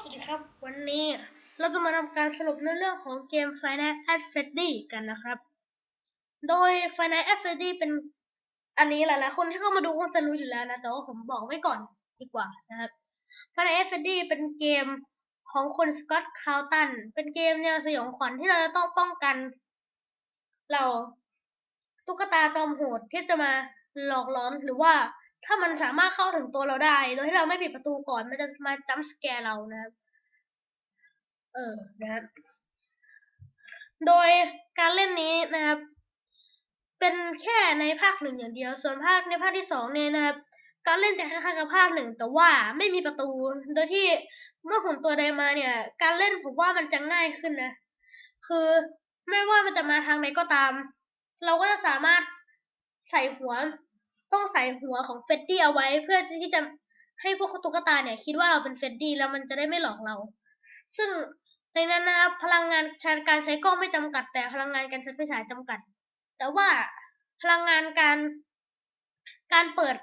สวัสดีครับ วันนี้เราจะมาทำการสรุปเนื้อเรื่องของเกม Final at Freddy กันนะครับ โดย Final at Freddy เป็นอันนี้หลายๆคนที่เข้ามาดูคงจะรู้อยู่แล้วนะแต่ว่าผมบอกไว้ก่อนดีกว่านะครับ Final at Freddy เป็นเกมของคนสกอตคาวตัน เป็นเกมแนวสยองขวัญที่เราจะต้องป้องกันเราตุ๊กตาจอมโหดที่จะมาหลอกหลอนหรือว่า ถ้ามันสามารถเข้าถึงตัวเราได้ โดยที่เราไม่ปิดประตูก่อน มันจะมาจัมป์สแกร์เรานะครับ เออนะครับ โดยการเล่นนี้นะครับ เป็นแค่ในภาคหนึ่งอย่างเดียว ส่วนภาคในภาคที่สองเนี่ยนะครับ การเล่นจะคล้ายๆกับภาคหนึ่งแต่ว่าไม่มีประตู โดยที่เมื่อหุ่นตัวใดมาเนี่ย การเล่นผมว่ามันจะง่ายขึ้นนะ คือไม่ว่ามันจะมาทางไหนก็ตาม เราก็จะสามารถใส่หัว ต้องใส่หัวของเฟดดี้เอาไว้เพื่อที่จะให้พวกตุ๊กตาเนี่ย คิดว่าเราเป็นเฟดดี้แล้วมันจะได้ไม่หลอกเรา ซึ่งในนั้นนะครับพลังงานการใช้กล้องไม่จำกัด แต่พลังงานการใช้ไฟฉายจำกัด แต่ว่าพลังงานการการเปิด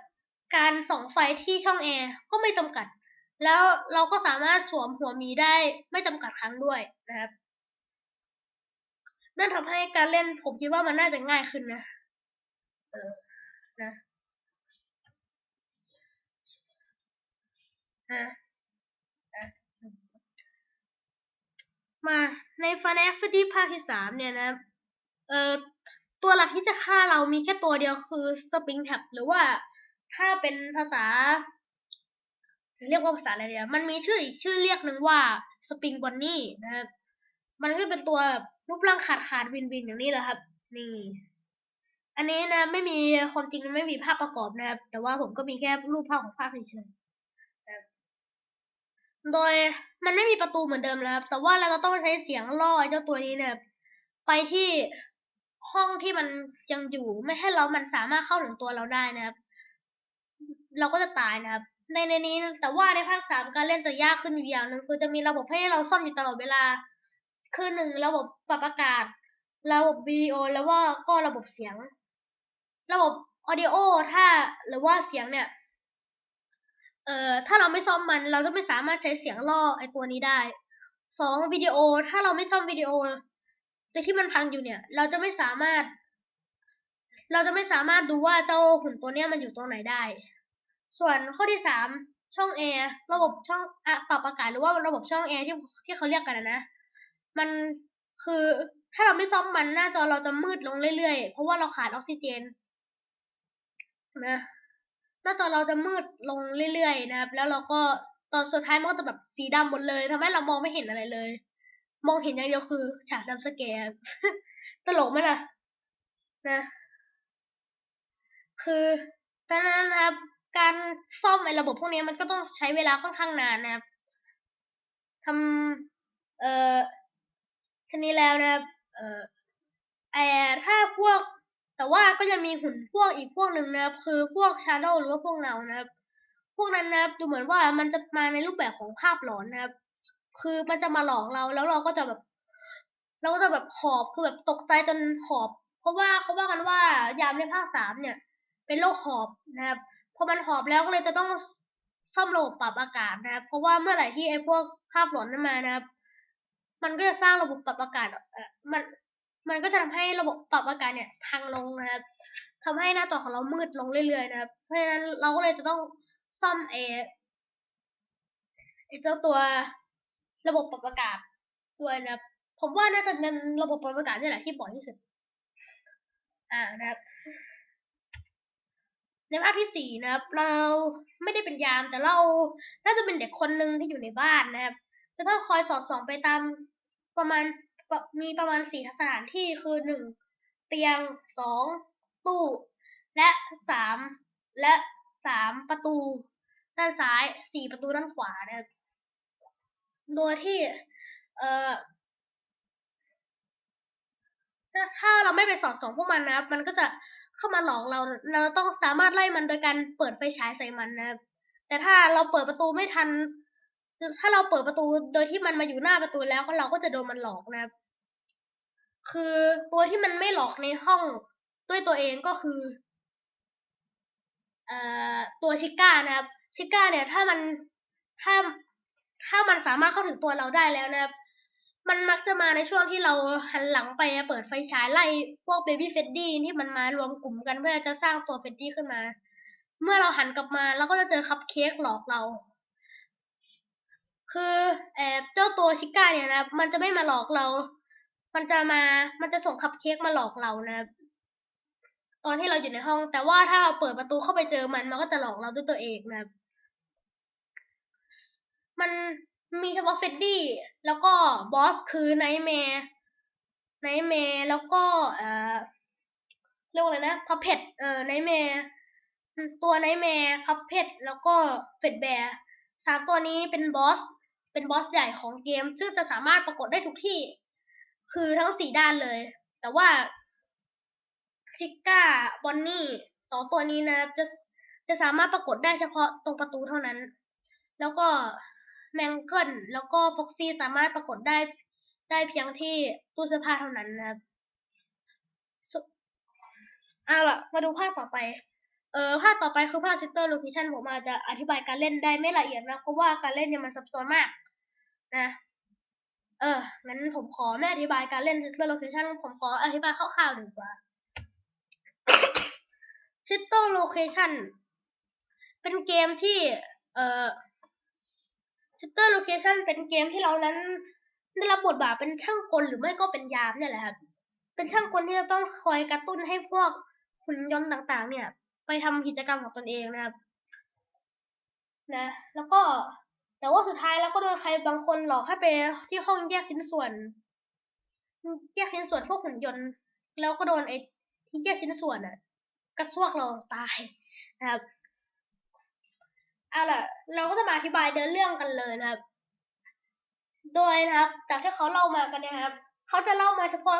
การส่องไฟที่ช่องแอร์ก็ไม่จำกัด แล้วเราก็สามารถสวมหัวหมีได้ไม่จำกัดครั้งด้วยนะครับ นั่นทำให้การเล่นผมคิดว่ามันน่าจะง่ายขึ้นนะ เออนะ ฮะอะมาใน Final Fantasy ภาคที่สามเนี่ยนะ เอ่อตัวหลักที่จะฆ่าเรามีแค่ตัวเดียวคือสปริงแท็บหรือว่าถ้าเป็นภาษา เรียกว่าภาษาอะไรเดียมันมีชื่ออีกชื่อเรียกหนึ่งว่าสปริงบอนนี่นะครับ มันก็เป็นตัวรูปร่างขาดขาดวินวินอย่างนี้แหละครับ นี่ อันนี้นะไม่มีความจริงไม่มีภาพประกอบนะครับ แต่ว่าผมก็มีแค่รูปภาพของภาพเฉยๆ โดยมันไม่มีประตูเหมือนเดิมแล้วครับ แต่ว่าเราก็ต้องใช้เสียงล่อเจ้าตัวนี้เนี่ยไปที่ห้องที่มันยังอยู่ไม่ให้เรามันสามารถเข้าถึงตัวเราได้นะครับ เราก็จะตายนะครับ ในในนี้แต่ว่าในภาคสามการเล่นจะยากขึ้นอยู่อย่างหนึ่งคือจะมีระบบให้เราซ่อมอยู่ตลอดเวลา คือหนึ่งระบบปรับอากาศ ระบบวิดีโอแล้วว่าก็ระบบเสียง ระบบออดิโอถ้าหรือว่าเสียงเนี่ย เอ่อถ้าเราไม่ซ่อมมันเราจะไม่สามารถใช้เสียงล่อไอตัวนี้ได้สองวิดีโอถ้าเราไม่ซ่อมวิดีโอแต่ที่มันพังอยู่เนี่ย เราจะไม่สามารถ เราจะไม่สามารถดูว่าเจ้าหุ่นตัวเนี้ยมันอยู่ตรงไหนได้ ส่วนข้อที่สามช่องแอร์ระบบช่องอะปรับอากาศหรือว่าระบบช่องแอร์ที่ที่เขาเรียกกันนะ มันคือถ้าเราไม่ซ่อมมันหน้าจอเราจะมืดลงเรื่อยๆ เพราะว่าเราขาดออกซิเจนนะ หน้าจอเราจะมืดลงเรื่อยๆนะครับ แล้วเราก็ตอนสุดท้ายมันก็จะแบบสีดำหมดเลยทำให้เรามองไม่เห็นอะไรเลย มองเห็นอย่างเดียวคือ ฉากซัมสแกร์ตลกไหมล่ะ นะ คือตอนนั้นนะครับ การซ่อมไอ้ระบบพวกนี้มันก็ต้องใช้เวลาค่อนข้างนานนะครับทำเอ่อทีนี้แล้วนะครับเอ่อไอ้ถ้าพวก แต่ว่าก็ยังมีหุ่นพวกอีกพวกหนึ่งนะครับ คือพวกชาร์โดหรือว่าพวกเงานะครับ พวกนั้นนะครับดูเหมือนว่ามันจะมาในรูปแบบของภาพหลอนนะครับ คือมันจะมาหลอกเราแล้วเราก็จะแบบ เราก็จะแบบหอบคือแบบตกใจจนหอบ เพราะว่าเขาว่ากันว่ายามในภาคสามเนี่ย เป็นโรคหอบนะครับพอมันหอบแล้วก็เลยจะต้องซ่อมระบบปรับอากาศนะครับ เพราะว่าเมื่อไหร่ที่ไอ้พวกภาพหลอนนั้นมานะครับ มันก็จะสร้างระบบปรับอากาศมัน มันก็จะทำให้ระบบปรับอากาศเนี่ยพังลงนะครับทำให้หน้าจอของเรามืดลงเรื่อยๆนะครับ เพราะฉะนั้นเราก็เลยจะต้องซ่อมเออเจ้าตัวระบบปรับอากาศด้วยนะผมว่าน่าจะเป็นระบบปรับอากาศนี่แหละที่บ่อยที่สุด อ่านะครับ ในภาคที่สี่นะครับ เราไม่ได้เป็นยามแต่เรา น่าจะเป็นเด็กคนหนึ่งที่อยู่ในบ้านนะครับ จะต้องคอยสอดส่องไปตามประมาณ มีประมาณสี่สถานที่คือหนึ่งเตียงสองตู้ และสามและสามประตู ด้านซ้ายสี่ประตูด้านขวานะครับโดยที่ เอ่อถ้าเราไม่ไปสอดส่องพวกมันนะครับ มันก็จะเข้ามาหลอกเรา เราต้องสามารถไล่มันโดยการเปิดไฟฉายใส่มันนะครับ แต่ถ้าเราเปิดประตูไม่ทัน ถ้าเราเปิดประตูโดยที่มันมาอยู่หน้าประตูแล้วเราก็จะโดนมันหลอกนะครับ คือตัวที่มันไม่หลอกในห้องด้วยตัวเองก็คือ เอ่อตัวชิก้านะครับ ชิก้าเนี่ยถ้ามันถ้าถ้ามันสามารถเข้าถึงตัวเราได้แล้วนะครับ มันมักจะมาในช่วงที่เราหันหลังไปเปิดไฟฉายไล่พวกเบบี้เฟดดี้ที่มันมารวมกลุ่มกันเพื่อจะสร้างตัวเฟดดี้ขึ้นมา เมื่อเราหันกลับมาเราก็จะเจอคัพเค้กหลอกเรา คือแอบเจ้าตัวชิก้าเนี่ยนะมันจะไม่มาหลอกเรา มันจะมา มันจะส่งคัพเค้กมาหลอกเรานะครับตอนที่เราอยู่ในห้อง แต่ว่าถ้าเราเปิดประตูเข้าไปเจอมัน มันก็จะหลอกเราด้วยตัวเองนะครับ มันมีเฉพาะเฟดดี้ แล้วก็บอสคือไนท์แมร์ไนท์แมร์แล้วก็เอ่อเรียกว่าอะไรนะพับเพ็ดเอ่อไนท์แมร์ตัวไนท์แมร์พับเพ็ดแล้วก็เฟดแบร์สามตัวนี้เป็นบอส เป็นบอสใหญ่ของเกม ซึ่งจะสามารถปรากฏได้ทุกที่ คือทั้งสี่ด้านเลย แต่ว่าชิก้าบอนนี่สองตัวนี้นะจะจะสามารถปรากฏได้เฉพาะตรงประตูเท่านั้น แล้วก็แมงเกิลแล้วก็ฟ็อกซี่สามารถปรากฏได้ได้เพียงที่ตู้เสื้อผ้าเท่านั้นนะครับเอาล่ะ มาดูภาคต่อไป เออภาคต่อไปคือภาค Sister Location ผมอาจจะอธิบายการเล่นได้ไม่ละเอียดนะ เพราะว่าการเล่นเนี่ยมันซับซ้อนมาก นะ เอองั้นผมขอไม่อธิบายการเล่น Sister Location ผมขออธิบายคร่าวๆดีกว่า Sister Location เป็นเกมที่ เอ่อ Sister Location เป็นเกมที่เรานั้นได้รับบทบาทเป็นช่างกลหรือไม่ก็เป็นยามเนี่ยแหละครับ เป็นช่างกลที่จะต้องคอยกระตุ้นให้พวกหุ่นยนต์ต่างๆ เนี่ย ไปทำกิจกรรมของตนเองนะครับ นะ แล้วก็ แต่ว่าสุดท้ายแล้วก็โดนใครบางคนหลอกให้ไปที่ห้องแยกชิ้นส่วน แยกชิ้นส่วนพวกหุ่นยนต์ แล้วก็โดนไอ้ที่แยกชิ้นส่วนอะ กระซวกเราตายนะครับเอาล่ะ เราก็จะมาอธิบายเดินเรื่องกันเลยนะครับ โดยนะครับ จากที่เขาเล่ามากันนะครับเขาจะเล่ามาเฉพาะ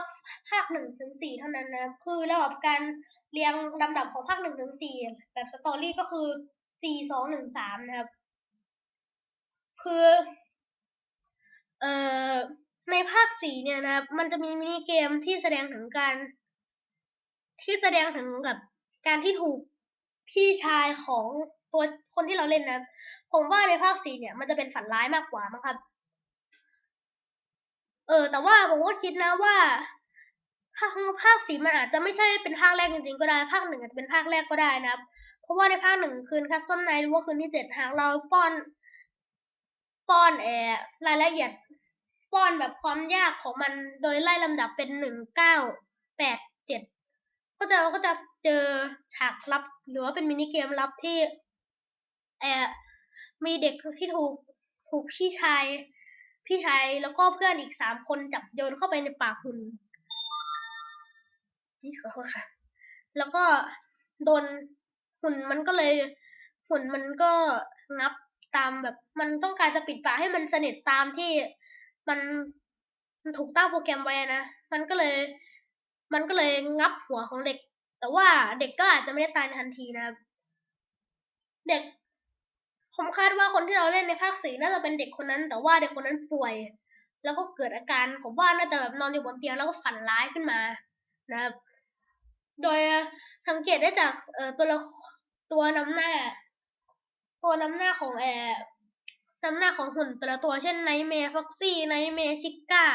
ภาคหนึ่งถึงสี่เท่านั้นนะคือระดับการเรียงลำดับของภาคหนึ่งถึงสี่แบบสตอรี่ก็คือสี่สองหนึ่งสามนะครับ คือเอ่อในภาคสี่เนี่ยนะมันจะมีมินิเกมที่แสดงถึงการ ที่แสดงถึงกับการที่ถูกพี่ชายของตัวคนที่เราเล่นนะ ผมว่าในภาคสี่เนี่ย มันจะเป็นฝันร้ายมากกว่ามั้งครับ เออ แต่ว่าผมก็คิดนะว่าภาคภาคสี่มันอาจจะไม่ใช่เป็นภาคแรกจริงๆก็ได้ ภาคหนึ่งอาจจะเป็นภาคแรกก็ได้นะ เพราะว่าในภาคหนึ่งคืนคัสตอมไนหรือว่าคืนที่เจ็ดหากเราป้อน ป้อนแอร์รายละเอียด ป้อนแบบความยากของมันโดยไล่ลำดับเป็นหนึ่งเก้าแปดเจ็ดก็จะก็จะเจอฉากลับ หรือว่าเป็นมินิเกมลับที่แอร์มีเด็กที่ถูกถูกพี่ชาย พี่ชายแล้วก็เพื่อนอีกสามคนจับโยนเข้าไปในปากหุ่นนี่ขอโทษค่ะ แล้วก็โดนหุ่นมันก็เลยหุ่นมันก็งับ ตามแบบ มันต้องการจะปิดปากให้มันสนิทตามที่มันมันถูกตั้งโปรแกรมไว้นะ มันก็เลย มันก็เลยงับหัวของเด็ก แต่ว่าเด็กก็อาจจะไม่ได้ตายในทันทีนะเด็ก ผมคาดว่าคนที่เราเล่นในภาคสี่น่าจะเป็นเด็กคนนั้น แต่ว่าเด็กคนนั้นป่วย แล้วก็เกิดอาการผมว่าน่าจะแบบนอนอยู่บนเตียงแล้วก็ฝันร้ายขึ้นมา นะครับ โดยสังเกตได้จากเอ่อตัวตัวนำหน้า ตัวนำหน้าของแอร์นำหน้าของหุ่นแต่ละตัวเช่นไนเมย์ฟ็อกซี่ไนเมย์ชิก้า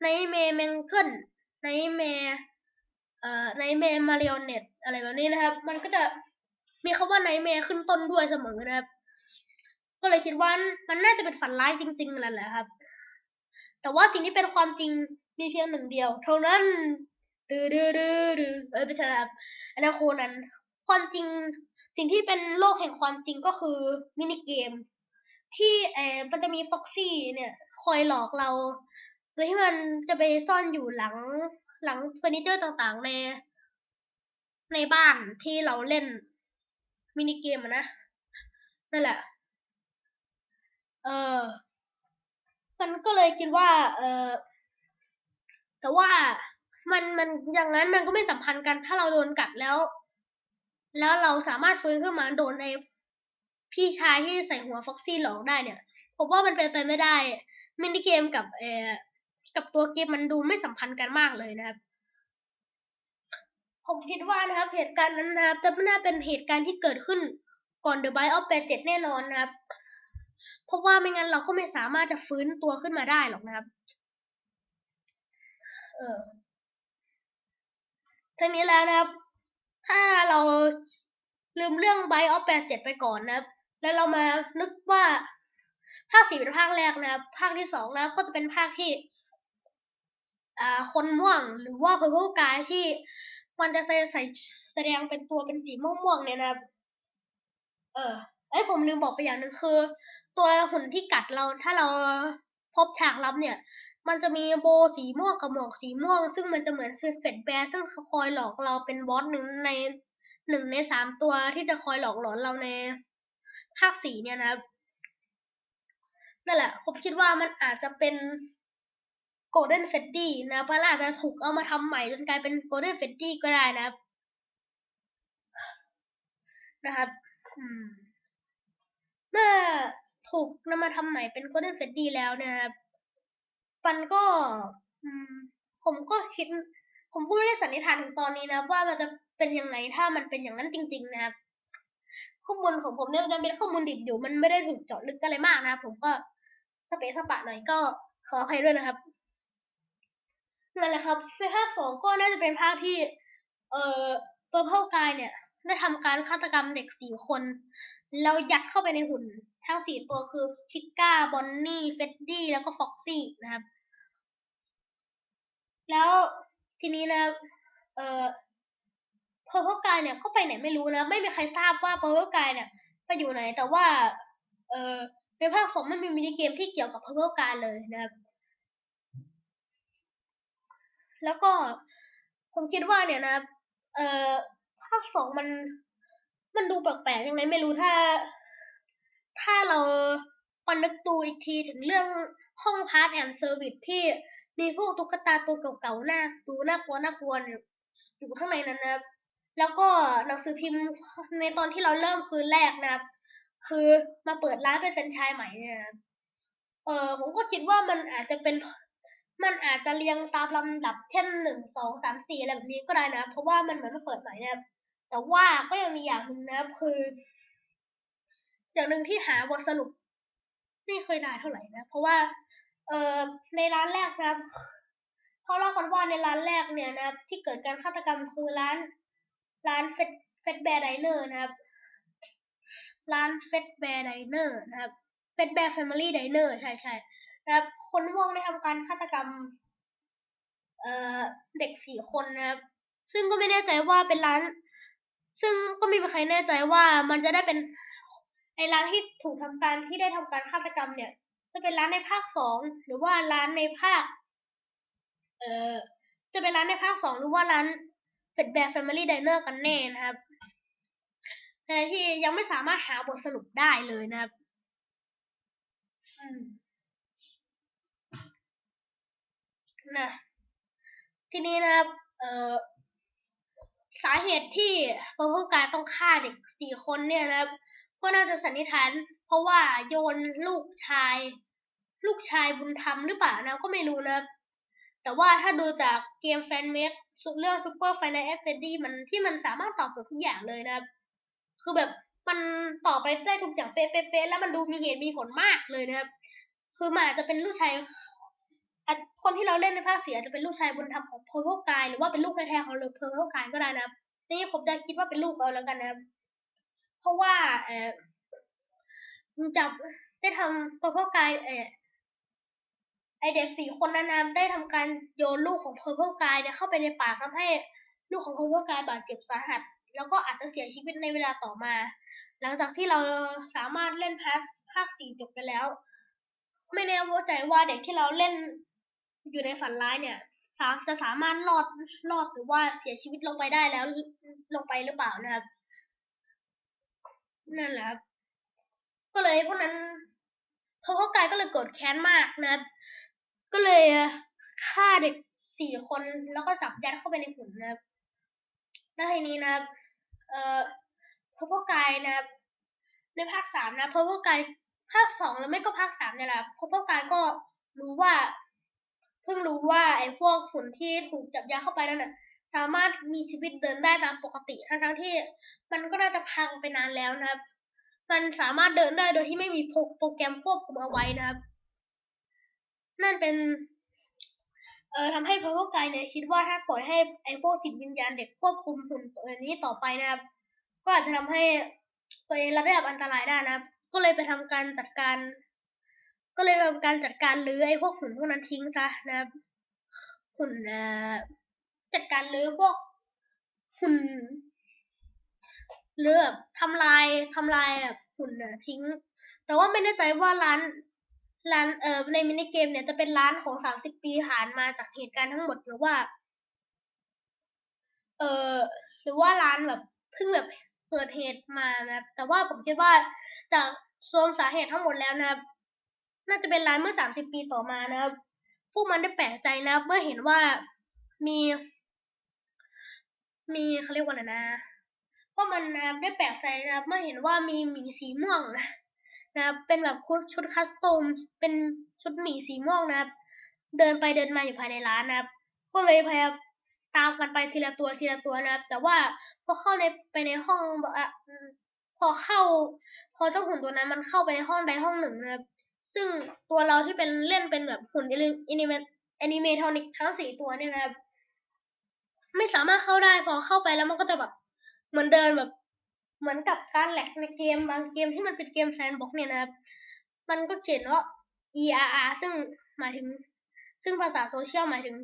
ไนเมย์แมงเกิลไนเมย์เอ่อไนเมย์มาริโอเนตอะไรแบบนี้นะครับ มันก็จะมีคำว่าไนเมย์ขึ้นต้นด้วยเสมอนะครับ ก็เลยคิดว่ามันน่าจะเป็นฝันร้ายจริงๆนั่นแหละครับ แต่ว่าสิ่งที่เป็นความจริงมีเพียงหนึ่งเดียว เท่านั้นดื้อดื้อดื้อดื้อเอ้ยไม่ใช่ครับอันนั้นโคนันความจริง สิ่งที่เป็นโลกแห่งความจริงก็คือมินิเกม ที่เออมันจะมีฟ็อกซี่เนี่ย คอยหลอกเรา โดยที่มันจะไปซ่อนอยู่หลังหลังเฟอร์นิเจอร์ต่างๆในในบ้านที่เราเล่นมินิเกมนะ นั่นแหละ เออมันก็เลยคิดว่า เออแต่ว่ามันมันอย่างนั้นมันก็ไม่สัมพันธ์กัน ถ้าเราโดนกัดแล้ว แล้วเราสามารถฟื้นขึ้นมาโดนไอ้พี่ชายที่ใส่หัวฟ็อกซี่หลอกได้เนี่ยผมว่ามันเป็นไปไม่ได้มินิเกมกับเออกับตัวเกมมันดูไม่สัมพันธ์กันมากเลยนะครับ ผมคิดว่านะครับ เหตุการณ์นั้นนะครับจะไม่น่าเป็นเหตุการณ์ที่เกิดขึ้นก่อน The Bite of 87แน่นอนนะครับ เพราะว่าไม่งั้นเราก็ไม่สามารถจะฟื้นตัวขึ้นมาได้หรอกนะครับ เออทีนี้แล้วนะครับ ถ้าเราลืมเรื่อง Byte of 87ไปก่อนนะครับ แล้วเรามานึกว่า ภาคสี่เป็นภาคแรกนะครับ ภาคที่สองนะก็จะเป็นภาคที่ อ่า คนม่วงหรือว่า purple guy ที่มันจะใส่ใส่แสดงเป็นตัวเป็นสีม่วงๆเนี่ยนะครับ เออไอ้ผมลืมบอกไปอย่างหนึ่งคือ ตัวหุ่นที่กัดเราถ้าเราพบฉากลับเนี่ย มันจะมีโบสีม่วงกับหมวกสีม่วง ซึ่งมันจะเหมือนเฟเฟตแบร์ซึ่งคอยหลอกเราเป็นบอสหนึ่งในหนึ่งในสามตัวที่จะคอยหลอกหลอนเราในภาคสีเนี่ยนะครับนั่นแหละ ผมคิดว่ามันอาจจะเป็นโกลเด้นเฟดดี้นะเพราอาจจะถูกเอามาทำใหม่จนกลายเป็นโกลเด้นเฟดดี้ก็ได้นะครับนะครับอืมเมื่อถูกนำมาทำใหม่เป็นโกลเด้นเฟดดี้แล้วเนะครับ มันก็อืมผมก็คิด ผมพูดได้สันนิษฐานถึงตอนนี้นะ ว่ามันจะเป็นยังไงถ้ามันเป็นอย่างนั้นจริง ๆ นะครับข้อมูลของผมเนี่ยมันยังเป็นข้อมูลดิบอยู่มันไม่ได้ถูกเจาะลึกอะไรมากนะครับผมก็สเปซสปะหน่อยก็ขออภัยด้วยนะครับนั่นแหละครับในภาคสองก็น่าจะเป็นภาคที่ เอ่อตัวพ่อกายเนี่ยได้ทำการฆาตกรรมเด็กสี่คน แล้วยัดเข้าไปในหุ่น ทั้งสี่ตัวคือชิก้าบอนนี่เฟดดี้แล้วก็ฟ็อกซี่นะครับ แล้วทีนี้นะ เอ่อพอพกายเนี่ยก็ไปไหนไม่รู้นะ ไม่มีใครทราบว่าพอพกายเนี่ยไปอยู่ไหน แต่ว่า เอ่อในภาคสองไม่มีมินิเกมที่เกี่ยวกับพอร์เพกายเลยนะครับ แล้วก็ผมคิดว่าเนี่ยนะเอ่อภาคสองมัน มันดูแปลกๆยังไงไม่รู้ถ้า ถ้าเราปนึกดูอีกทีถึงเรื่องห้องพาร์ทแอนด์เซอร์วิสที่ มีพวกตุ๊กตาตัวเก่าๆหน้าดูน่ากลัวน่ากลัวอยู่ข้างในนั้นนะครับ แล้วก็หนังสือพิมพ์ในตอนที่เราเริ่มคืนแรกนะครับ คือมาเปิดร้านเป็นแฟรนไชส์ใหม่เนี่ยนะเออผมก็คิดว่ามันอาจจะเป็นมันอาจจะเรียงตามลำดับเช่นหนึ่งสองสามสี่อะไรแบบนี้ก็ได้นะ เพราะว่ามันเหมือนมาเปิดใหม่นะแต่ว่าก็ยังมีอย่างหนึ่งนะคือ อย่างหนึ่งที่หาบทสรุป ไม่เคยได้เท่าไหร่นะ เพราะว่า เอ่อในร้านแรกนะครับเขาเล่ากันว่าในร้านแรกเนี่ยนะครับ ที่เกิดการฆาตกรรมคือร้าน ร้านเฟดเฟดแบร์ไดเนอร์นะครับ ร้านเฟดแบร์ไดเนอร์นะครับเฟดแบร์แฟมิลี่ไดเนอร์ใช่ใช่นะครับคนม่วงได้ทำการฆาตกรรม เอ่อเด็กสี่คนนะครับ ซึ่งก็ไม่แน่ใจว่าเป็นร้าน ซึ่งก็ไม่มีใครแน่ใจว่ามันจะได้เป็นไอร้านที่ถูกทำการที่ได้ทำการฆาตกรรมเนี่ย จะเป็นร้านในภาคสองหรือว่าร้านในภาค เอ่อ จะเป็นร้านในภาคสองหรือว่าร้านเฟดแบร์แฟมิลี่ไดเนอร์กันแน่นะครับแต่ที่ยังไม่สามารถหาบทสรุปได้เลยนะครับนะทีนี้นะครับ เอ่อ สาเหตุที่พระพการต้องฆ่าเด็กสี่คนเนี่ยนะครับ ก็น่าจะสันนิษฐาน เพราะว่าโยนลูกชาย ลูกชายบุญธรรมหรือเปล่านะก็ไม่รู้นะแต่ว่าถ้าดูจากเกมแฟนเมดเรื่องซูเปอร์ไฟน l เอฟเฟดี้มันที่มันสามารถตอบโจทย์ทุกอย่างเลยนะคือแบบมันตอบไปได้ทุกอย่างเป๊ะๆแล้วมันดูมีเหตุมีผลมากเลยนะครับ คือมันอาจจะเป็นลูกชายคนที่เราเล่นในภาคเสียจะเป็นลูกชายบุญธรรมของเพอร์โพกายหรือว่าเป็นลูกแท้ๆของเพอร์โพกายก็ได้นะนี่ผมจะคิดว่าเป็นลูกเขาแล้วกันนะครับ เพราะว่าเออจับได้ทำเพอร์โพกายเออ ไอเด็กสี่คนนั้นนะได้ทำการโยนลูกของเพอร์โพกายเนี่ยเข้าไปในป่ากทำให้ลูกของเพอร์โพกายบาดเจ็บสาหัส แล้วก็อาจจะเสียชีวิตในเวลาต่อมา หลังจากที่เราสามารถเล่นพาร์ทภาคสี่จบไปแล้ว ไม่แน่ใจว่าเด็กที่เราเล่นอยู่ในฝันร้ายเนี่ยสาจะสามารถรอดรอดหรือว่าเสียชีวิตลงไปได้แล้วลงไปหรือเปล่านะครับนั่นแหละก็เลยพวกนั้นพอพ่อกายก็เลยโกรธแค้นมากนะครับ ก็เลยฆ่าเด็กสี่คนแล้วก็จับยัดเข้าไปในหุ่นนะครับแล้วทีนี้นะเอ่อพอพ่อกายนะในภาคสามนะพระพ่อกายภาคสองแล้วไม่ก็ภาคสามเนี่ยแหละพระพ่อกายก็รู้ว่า เพิ่งรู้ว่าไอ้พวกฝุ่นที่ถูกจับยัดเข้าไปนั่นน่ะสามารถมีชีวิตเดินได้ตามปกติทั้งทั้งๆที่ มันก็น่าจะพังไปนานแล้วนะครับ มันสามารถเดินได้โดยที่ไม่มีโปรโปรแกรมควบคุมเอาไว้นะครับ นั่นเป็นเอ่อทำให้พระพวกกายเนี่ยคิดว่าถ้าปล่อยให้ไอ้พวกจิตวิญญาณเด็กควบคุมหุ่นตัวนี้ต่อไปนะครับ ก็อาจจะทำให้ตัวเองรับได้รับอันตรายได้นะครับ ก็เลยไปทำการจัดการ ก็เลยทำการจัดการรื้อไอ้พวกหุ่นพวกนั้นทิ้งซะนะครับหุ่นเอ่อจัดการรื้อพวกหุ่นเลือบทำลายทำลายแบบหุ่นนะทิ้ง แต่ว่าไม่แน่ใจว่าร้าน ร้านเอ่อในมินิเกมเนี่ยจะเป็นร้านของสามสิบปีผ่านมาจากเหตุการณ์ทั้งหมดหรือว่า เอ่อหรือว่าร้านแบบเพิ่งแบบเกิดเหตุมานะแต่ว่าผมคิดว่าจากรวมสาเหตุทั้งหมดแล้วนะน่าจะเป็นร้านเมื่อสามสิบปีต่อมานะครับพวกมันได้แปลกใจนะเมื่อเห็นว่ามี มีเขาเรียกว่าอะไรนะพวกมันนะได้แปลกใจนะเมื่อเห็นว่ามีหมีสีม่วงนะ นะครับ เป็นแบบชุดคัสตอมเป็นชุดหมีสีม่วงนะครับ เดินไปเดินมาอยู่ภายในร้านนะครับ ก็เลยพยายามตามกันไปทีละตัวทีละตัวนะครับ แต่ว่าพอเข้าในไปในห้องพอเข้า พอเจ้าหุ่นตัวนั้นมันเข้าไปในห้องใดห้องหนึ่งนะครับ ซึ่งตัวเราที่เป็นเล่นเป็นแบบหุ่นแอนิเมตแอนิเมทอนิกทั้งสี่ตัวเนี่ยนะครับ ไม่สามารถเข้าได้พอเข้าไปแล้วมันก็จะแบบเหมือนเดินแบบ เหมือนกับการแหลกในเกมบางเกมที่มันเป็นเกมแซนบ็อกเนี่ยนะครับ มันก็เขียนว่า ERR ซึ่งหมายถึง ซึ่งภาษาโซเชียลหมายถึง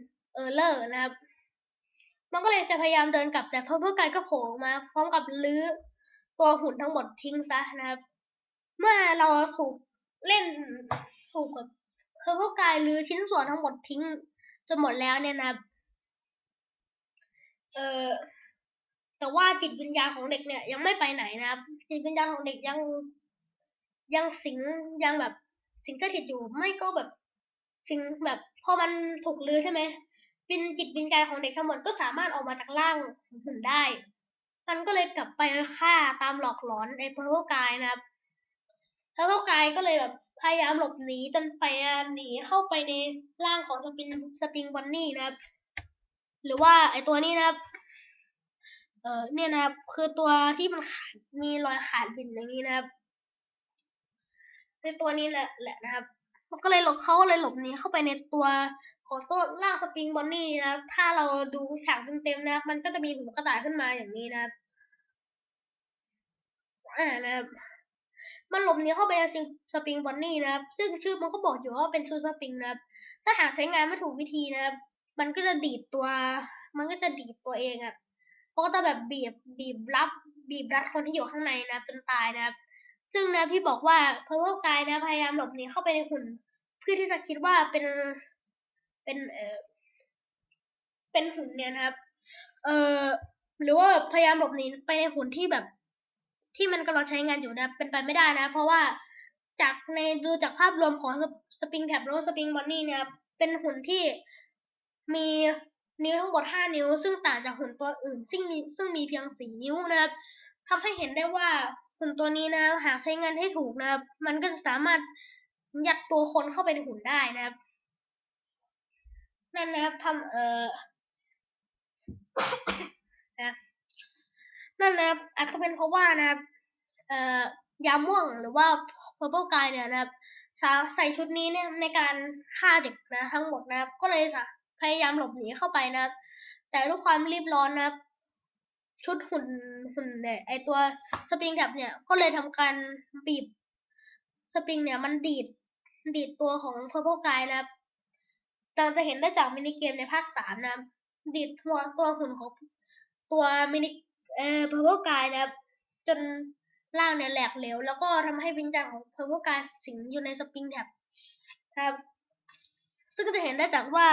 error นะครับ มันก็เลยจะพยายามเดินกลับแต่เพอเพื่อกายก็โผล่มาพร้อมกับลื้อตัวหุ่นทั้งหมดทิ้งซะนะครับ เมื่อเราถูกเล่นถูกกับเพอร์เพื่อกายลื้อชิ้นส่วนทั้งหมดทิ้งจนหมดแล้วเนี่ยนะครับ เออ แต่ว่าจิตวิญญาณของเด็กเนี่ยยังไม่ไปไหนนะครับ จิตวิญญาณของเด็กยัง ยังสิงยังแบบสิงสถิตอยู่ไม่ก็แบบสิงแบบพอมันถูกลื้อใช่ไหมวินจิตวิญญาณของเด็กทั้งหมดก็สามารถออกมาจากร่างหุ่นได้ มันก็เลยกลับไปฆ่าตามหลอกหลอนไอ้พระพกายนะครับพระพวกายก็เลยแบบพยายามหลบหนีจนไปหนีเข้าไปในร่างของสปริงสปริงบอนนี่นะครับ หรือว่าไอ้ตัวนี้นะครับ เออเนี่ยนะครับ คือตัวที่มันขาดมีรอยขาดบินอย่างนี้นะครับ ในตัวนี้แหละแหละนะครับมันก็เลยหลบเขาเลยหลบหนีเข้าไปในตัวของโซ่ล่างสปริงบอนนี่นะถ้าเราดูฉากเต็มๆนะมันก็จะมีหูกระต่ายขึ้นมาอย่างนี้นะครับอ่านะครับมันหลบหนีเข้าไปในสปริงบอนนี่นะครับ ซึ่งชื่อมันก็บอกอยู่ว่าเป็นชุดสปริงนะครับ ถ้าหากใช้งานไม่ถูกวิธีนะครับ มันก็จะดีดตัว มันก็จะดีดตัวเองอะ่ะ เพราก็จะแบบบีบบีบรับบีบรัดคนที่อยู่ข้างในนะครับจนตายนะครับ ซึ่งนะพี่บอกว่าเพราะว่ากายนะพยายามหลบหนีเข้าไปในหุ่น เพื่อที่จะคิดว่าเป็นเป็นเออเป็นหุ่นเนี่ยนะครับ เออหรือว่าพยายามหลบหนีไปในหุ่นที่แบบ ที่มันกำลังใช้งานอยู่นะเป็นไปไม่ได้นะ เพราะว่าจากในดูจากภาพรวมของสปริงแท็บแล้วสปริงบอนนี่เนี่ยเป็นหุ่นที่มี นิ้วทั้งหมดห้านิ้ว ซึ่งต่างจากหุ่นตัวอื่น ซึ่งมีซึ่งมีเพียงสี่นิ้วนะครับทำให้เห็นได้ว่าหุ่นตัวนี้นะหากใช้งานให้ถูกนะครับ มันก็จะสามารถยัดตัวคนเข้าไปในหุ่นได้นะครับ นั่นนะครับทำเอ่อนะนั่นนะครับอาจจะเป็นเพราะว่านะครับเอ่อยาม่วงหรือว่า purple guy เนี่ยนะครับใส่ชุดนี้เนี่ยในการฆ่าเด็กนะทั้งหมดนะครับก็เลย พยายามหลบหนีเข้าไปนะแต่ด้วยความรีบร้อนนะชุดหุ่นหุ่นเนี่ยไอตัวสปริงแท็บเนี่ยก็เลยทำการบีบสปริงเนี่ยมันดีดดีดตัวของ purple guy นะครับเราจะเห็นได้จากมินิเกมในภาคสามนะดีดตัวตัวหุ่นของตัวมินิเอ่อ purple guy นะจนร่างเนี่ยแหลกเหลว แล้วก็ทำให้วิญญาณของ purple guy สิงอยู่ในสปริงแท็บครับซึ่งก็จะเห็นได้จากว่า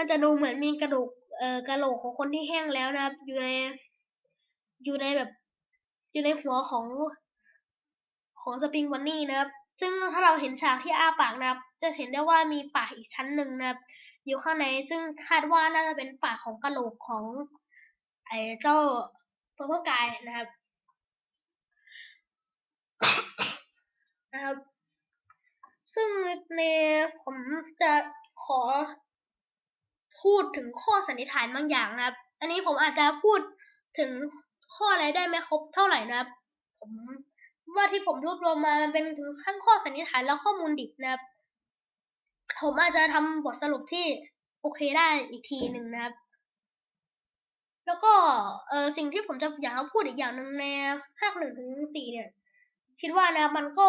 มันจะดูเหมือนมีกระดูกเอ่อกระโหลกของคนที่แห้งแล้วนะครับ อยู่ในอยู่ในแบบ อยู่ในหัวของของสปริงวันนี่นะครับ ซึ่งถ้าเราเห็นฉากที่อ้าปากนะครับ จะเห็นได้ว่ามีปากอีกชั้นหนึ่งนะครับ อยู่ข้างในซึ่งคาดว่าน่าจะเป็นปากของกระโหลกของไอ้เจ้าเปอร์เพกายนะครับนะครับ ซึ่งในผมจะ ข้อสันนิษฐานบางอย่างนะครับ อันนี้ผมอาจจะพูดถึงข้ออะไรได้ไม่ครบเท่าไหร่นะครับ ผมว่าที่ผมรวบรวมมามันเป็นถึงขั้นข้อสันนิษฐานแล้วข้อมูลดิบนะครับ ผมอาจจะทำบทสรุปที่โอเคได้อีกทีหนึ่งนะครับ แล้วก็เออสิ่งที่ผมจะอยากพูดอีกอย่างหนึ่งในภาคหนึ่งถึงสี่เนี่ย คิดว่านะมันก็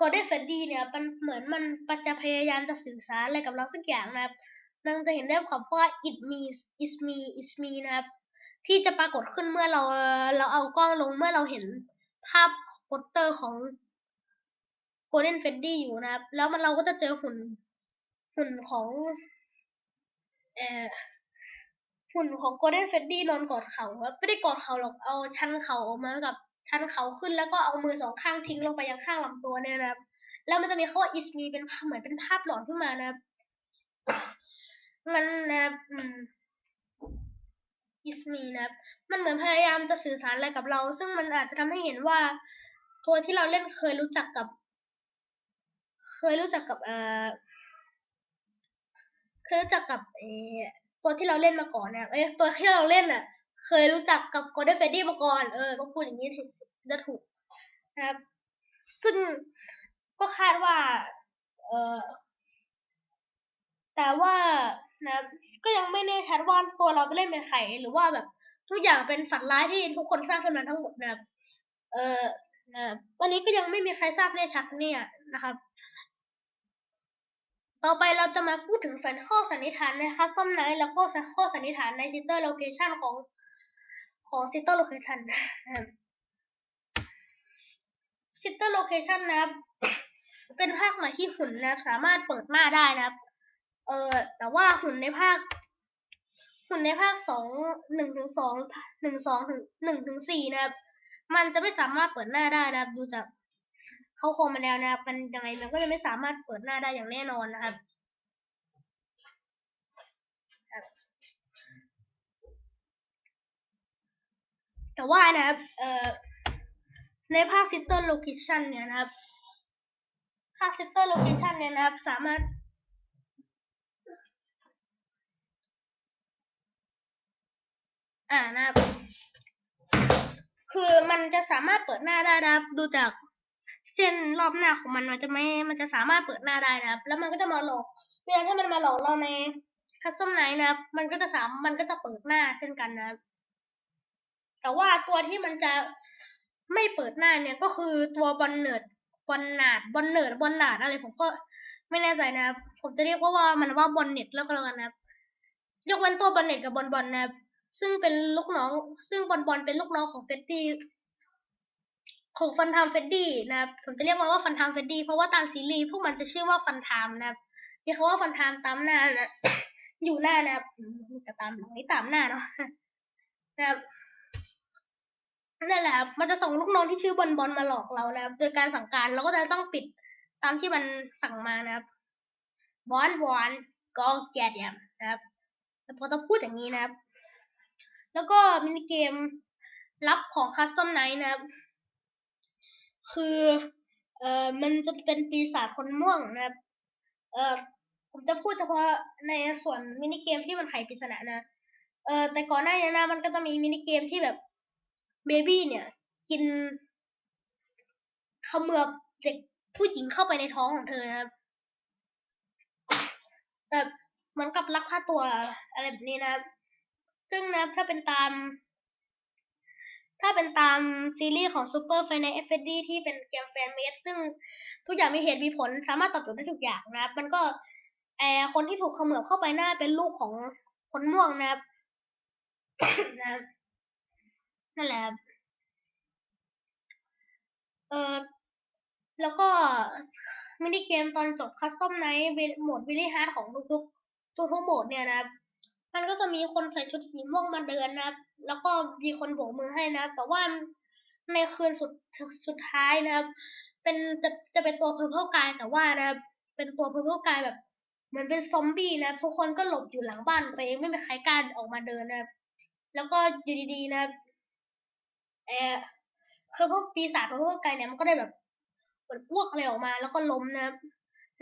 กอเดนเฟดดีเนี่ยมันเหมือนมันมันจะพยายามจะสื่อสารอะไรกับเราสักอย่างนะครับ นั่งจะเห็นได้คำว่า it me is me is me นะครับ ที่จะปรากฏขึ้นเมื่อเราเราเอากล้องลงเมื่อเราเห็นภาพโปสเตอร์ของ Golden Freddy อยู่นะครับ แล้วมันเราก็จะเจอหุ่นหุ่นของเอ่อหุ่นของ Golden Freddy นอนกอดเขาครับไม่ได้กอดเขาหรอกเอาชั้นเขาออกมากับชั้นเขาขึ้นแล้วก็เอามือสองข้างทิ้งลงไปยังข้างลำตัวเนี่ยนะครับ แล้วมันจะมีข้อ is me เป็นเหมือนเป็นภาพหลอนขึ้นมานะครับ งั้นนะครับอืม is me นะครับ มันเหมือนพยายามจะสื่อสารอะไรกับเรา ซึ่งมันอาจจะทำให้เห็นว่า ตัวที่เราเล่นเคยรู้จักกับ เคยรู้จักกับเอ่อเคยรู้จักกับเออตัวที่เราเล่นมาก่อนนะเอ้ตัวที่เราเล่นอะ เคยรู้จักกับ Golden Freddy มาก่อน เออต้องพูดอย่างนี้ถึงจะถูกนะครับ ซึ่งก็คาดว่า เออแต่ว่า นะก็ยังไม่แน่ชัดว่าตัวเราไปเล่นเป็นใครหรือว่าแบบทุกอย่างเป็นฝันร้ายที่ทุกคนสร้างขึ้นมาทั้งหมดนะครับ เออนะวันนี้ก็ยังไม่มีใครทราบแน่ชัดเนี่ยนะครับ ต่อไปเราจะมาพูดถึงสันข้อสันนิษฐานนะครับต้นไนแล้วก็ข้อสันนิษฐานในซิเตอร์โลเคชันของของซิเตอร์โลเคชันนซิเตอร์โลเคชันนะครับ เป็นภาคใหม่ที่หุ่นนะครับ สามารถเปิดหน้าได้นะครับ เออแต่ว่าหุ่นในภาค หุ่นในภาคสองหนึ่งถึงสองหนึ่งสองถึงหนึ่งถึงสี่นะครับ มันจะไม่สามารถเปิดหน้าได้นะครับ ดูจากเขาโครงมาแล้วนะครับ มันยังไงมันก็จะไม่สามารถเปิดหน้าได้อย่างแน่นอนนะครับแต่ว่านะครับเอ่อในภาค Sister Location เนี่ยนะครับ ภาค Sister Location เนี่ยนะครับ สามารถ อ่านะครับ คือมันจะสามารถเปิดหน้าได้นะครับ ดูจากเส้นรอบหน้าของมันมันจะไม่ มันจะสามารถเปิดหน้าได้นะครับ แล้วมันก็จะมาหลอกเวลาถ้ามันมาหลอกเราในคัสตอมไนนะครับ มันก็จะสาม มันก็จะเปิดหน้าเช่นกันนะครับแต่ว่าตัวที่มันจะไม่เปิดหน้าเนี่ยก็คือตัวบอลเนิร์ดบอลนาดบอลเนิร์ดบอลนาดอะไรผมก็ไม่แน่ใจนะครับ ผมจะเรียกว่าว่ามันว่าบอลเน็ตแล้วก็แล้วกันนะครับ ยกเว้นตัวบอลเน็ตกับบอลบอลนะครับ ซึ่งเป็นลูกน้อง ซึ่งบอลบอลเป็นลูกน้องของเฟดดี้ของฟันทามเฟดดี้นะครับผมจะเรียกมันว่าฟันทามเฟดดี้เพราะว่าตามซีรีส์พวกมันจะชื่อว่าฟันทามนะครับมีคำว่าฟันทามตามหน้านะอยู่หน้านะครับจะตามหลังนี้ตามหน้าเนาะนะครับนั่นแหละครับมันจะส่งลูกน้องที่ชื่อบอลบอลมาหลอกเรานะครับ โดยการสั่งการเราก็จะต้องปิดตามที่มันสั่งมานะครับบอลบอลก็แกดยมนะครับแต่พอต้องพูดอย่างนี้นะครับ แล้วก็มินิเกมลับของคัสตอมไนท์นะครับ คือเอ่อมันจะเป็นปีศาจคนม่วงนะครับ เอ่อผมจะพูดเฉพาะในส่วนมินิเกมที่มันไขปริศนานะ เอ่อแต่ก่อนหน้านี้นะมันก็จะมีมินิเกมที่แบบเบบี้เนี่ย กินขมือบเด็กผู้หญิงเข้าไปในท้องของเธอนะครับแบบเหมือนกับลักพาตัวอะไรแบบนี้นะครับ ซึ่งนะถ้าเป็นตาม ถ้าเป็นตามซีรีส์ของ Super f i n a l FSD ที่เป็นเกมแฟนเมดซึ่งทุกอย่างมีเหตุมีผลสามารถตอบโจทย์ได้ทุกอย่างนะครับ มันก็แอร์คนที่ถูกเขมือบเข้าไปหน้าเป็นลูกของคนม่วงนะครับนะนั่นแหละเออแล้วก็มินิเกมตอนจบคัสตอมไนท์โหมดวิลลี่ฮาร์ดของทุกๆทุกๆโหมดเนี่ยนะครับ มันก็จะมีคนใส่ชุดสีม่วงมาเดินนะครับ แล้วก็มีคนโบกมือให้นะครับ แต่ว่าในคืนสุดสุดท้ายนะครับ เป็นจะจะเป็นตัวเพอร์เพลกายแต่ว่านะครับเป็นตัวเพอร์เพลกายแบบเหมือนเป็นซอมบี้นะทุกคนก็หลบอยู่หลังบ้านตัวเองไม่มีใครกล้าออกมาเดินนะแล้วก็อยู่ดีๆนะเออคือพวกปีศาจพวกไก่เนี่ยมันก็ได้แบบเหมือนอ้วกอะไรออกมา แล้วก็ล้มนะ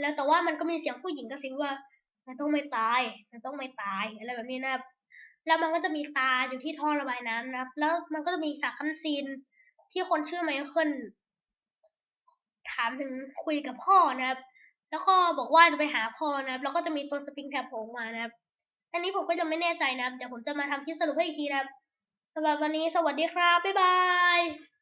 แล้วแต่ว่ามันก็มีเสียงผู้หญิงกระซิบว่า มันต้องไม่ตาย มันต้องไม่ตายอะไรแบบนี้นะครับแล้วมันก็จะมีตาอยู่ที่ท่อระบายน้ำนะครับ แล้วมันก็จะมีฉากคันซีนที่คนชื่อไมเคิลถามถึงคุยกับพ่อนะครับ แล้วก็บอกว่าจะไปหาพ่อนะครับ แล้วก็จะมีตัวสปริงแท็บโผล่มานะครับ อันนี้ผมก็จะไม่แน่ใจนะครับ เดี๋ยวผมจะมาทำคลิปสรุปให้อีกทีนะครับสำหรับวันนี้สวัสดีครับ บ๊ายบาย